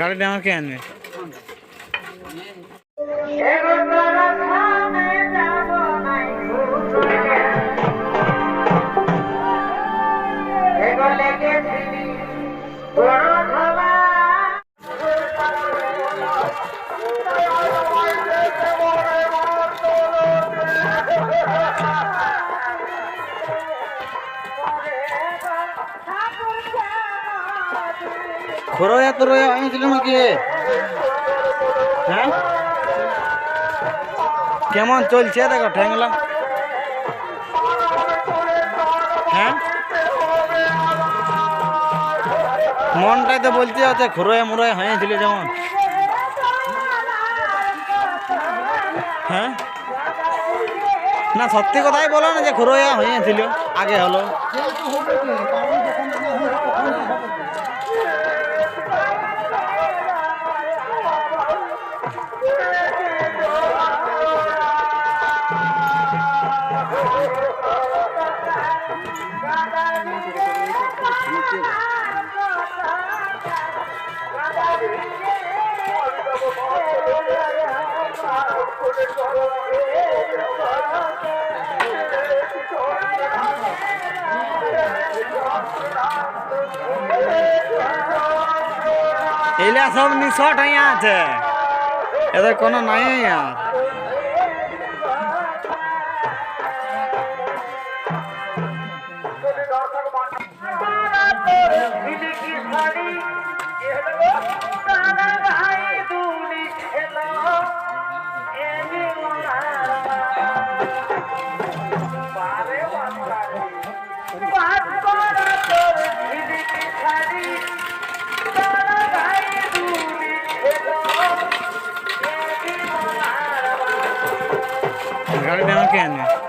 গাড়িটা আমাকে আনবে। খরয়া তো রয়া আনিছিল নাকি? হ্যাঁ? কেমন চলছে? দেখো, ঠ্যাংলা। হ্যাঁ? মনটাই তো বলতে হচ্ছে খরয়া মুরয়া হয়েছিল যেমন। হ্যাঁ? না, সত্যি কথাই বলো না যে খরয়া হয়েছিল, আগে হলো। এগুলা সব নিশট আছে। এদের কোনো নাই আর গাড়িটা আমাকে আনবে